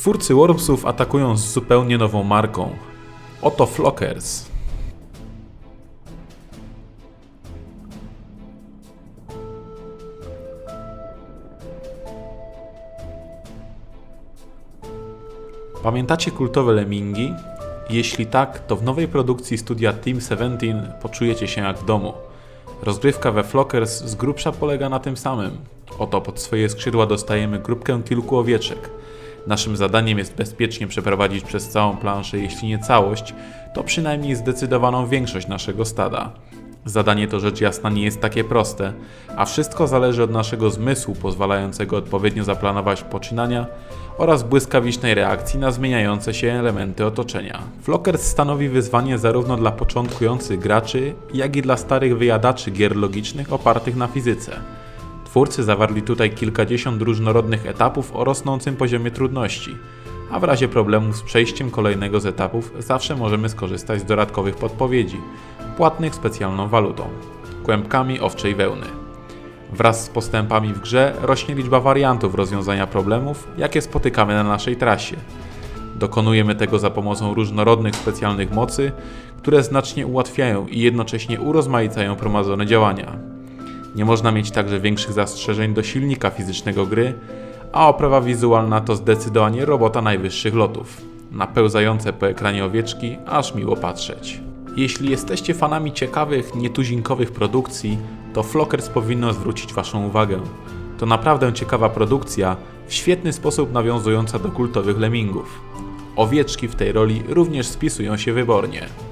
Twórcy Wormsów atakują z zupełnie nową marką. Oto Flockers. Pamiętacie kultowe Lemmingi? Jeśli tak, to w nowej produkcji studia Team 17 poczujecie się jak w domu. Rozgrywka we Flockers z grubsza polega na tym samym. Oto pod swoje skrzydła dostajemy grupkę kilku owieczek. Naszym zadaniem jest bezpiecznie przeprowadzić przez całą planszę, jeśli nie całość, to przynajmniej zdecydowaną większość naszego stada. Zadanie to rzecz jasna nie jest takie proste, a wszystko zależy od naszego zmysłu pozwalającego odpowiednio zaplanować poczynania oraz błyskawicznej reakcji na zmieniające się elementy otoczenia. Flockers stanowi wyzwanie zarówno dla początkujących graczy, jak i dla starych wyjadaczy gier logicznych opartych na fizyce. Twórcy zawarli tutaj kilkadziesiąt różnorodnych etapów o rosnącym poziomie trudności, a w razie problemów z przejściem kolejnego z etapów zawsze możemy skorzystać z dodatkowych podpowiedzi, płatnych specjalną walutą kłębkami owczej wełny. Wraz z postępami w grze rośnie liczba wariantów rozwiązania problemów, jakie spotykamy na naszej trasie. Dokonujemy tego za pomocą różnorodnych specjalnych mocy, które znacznie ułatwiają i jednocześnie urozmaicają prowadzone działania. Nie można mieć także większych zastrzeżeń do silnika fizycznego gry, a oprawa wizualna to zdecydowanie robota najwyższych lotów. Napełzające po ekranie owieczki, aż miło patrzeć. Jeśli jesteście fanami ciekawych, nietuzinkowych produkcji, to Flockers powinno zwrócić Waszą uwagę. To naprawdę ciekawa produkcja, w świetny sposób nawiązująca do kultowych lemmingów. Owieczki w tej roli również spisują się wybornie.